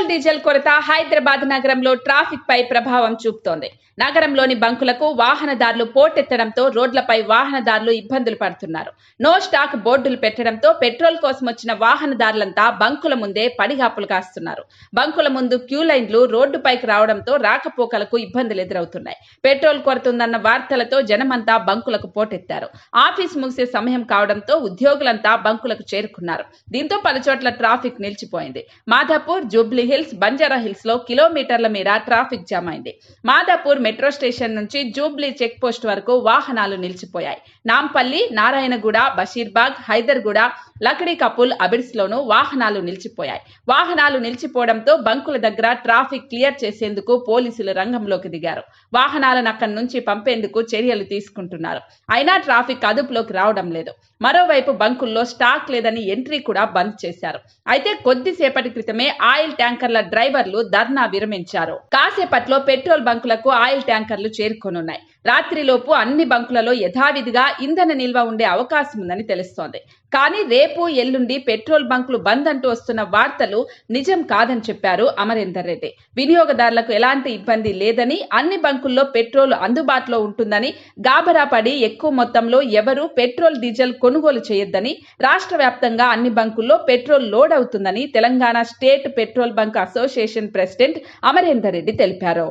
Petrol diesel కొరత హైదరాబాద్ నగరంలో traffic పై ప్రభావం చూపుతోంది. నగరంలోని బంకులకు వాహనదారులు పోటెత్తడంతో రోడ్లపై వాహనదారులు ఇబ్బందులు పడుతున్నారు. నో స్టాక్ బోర్డులు పెట్టడంతో పెట్రోల్ కోసం వచ్చిన వాహనదారులంతా బంకుల ముందే పడిగాపులు కాస్తున్నారు. బంకుల ముందు క్యూ లైన్లు రోడ్డుపైకి రావడంతో రాకపోకలకు ఇబ్బందులు ఎదురవుతున్నాయి. పెట్రోల్ కొరత ఉందన్న వార్తలతో జనమంతా బంకులకు పోటెత్తారు. ఆఫీస్ ముగిసే సమయం కావడంతో ఉద్యోగులంతా బంకులకు చేరుకున్నారు. దీంతో పలుచోట్ల ట్రాఫిక్ నిలిచిపోయింది. మాధాపూర్ జూబ్లీ హిల్స్ బంజారా హిల్స్లో కిలోమీటర్ల మేర ట్రాఫిక్ జామ్ అయింది. మాదాపూర్ మెట్రో స్టేషన్ నుంచి జూబ్లీ చెక్ పోస్ట్ వరకు వాహనాలు నిలిచిపోయాయి. నాంపల్లి నారాయణగూడ బషీర్బాగ్ హైదర్గూడ లక్డీ కపుల్ అబిర్స్ లోనూ వాహనాలు నిలిచిపోయాయి. వాహనాలు నిలిచిపోవడంతో బంకుల దగ్గర ట్రాఫిక్ క్లియర్ చేసేందుకు పోలీసులు రంగంలోకి దిగారు. వాహనాలను అక్కడి నుంచి పంపేందుకు చర్యలు తీసుకుంటున్నారు. అయినా ట్రాఫిక్ అదుపులోకి రావడం లేదు. మరోవైపు బంకుల్లో స్టాక్ లేదని ఎంట్రీ కూడా బంద్ చేశారు. అయితే కొద్దిసేపటి క్రితమే ఆయిల్ ట్యాంక్ ట్యాంకర్ల డ్రైవర్లు ధర్నా విరమించారు. కాసేపట్లో పెట్రోల్ బంకులకు ఆయిల్ ట్యాంకర్లు చేరుకోనున్నాయి. రాత్రిలోపు అన్ని బంకులలో యథావిధిగా ఇంధన నిల్వ ఉండే అవకాశం ఉందని తెలుస్తోంది. కానీ రేపు ఎల్లుండి పెట్రోల్ బంకులు బంద్ అంటూ వస్తున్న వార్తలు నిజం కాదని చెప్పారు అమరేందర్ రెడ్డి. వినియోగదారులకు ఎలాంటి ఇబ్బంది లేదని అన్ని బంకుల్లో పెట్రోల్ అందుబాటులో ఉంటుందని గాబరా పడి ఎక్కువ మొత్తంలో ఎవరూ పెట్రోల్ డీజిల్ కొనుగోలు చేయొద్దని రాష్ట్ర వ్యాప్తంగా అన్ని బంకుల్లో పెట్రోల్ లోడ్ అవుతుందని Telangana state petrol bunk association president Amarender Reddy తెలిపారు.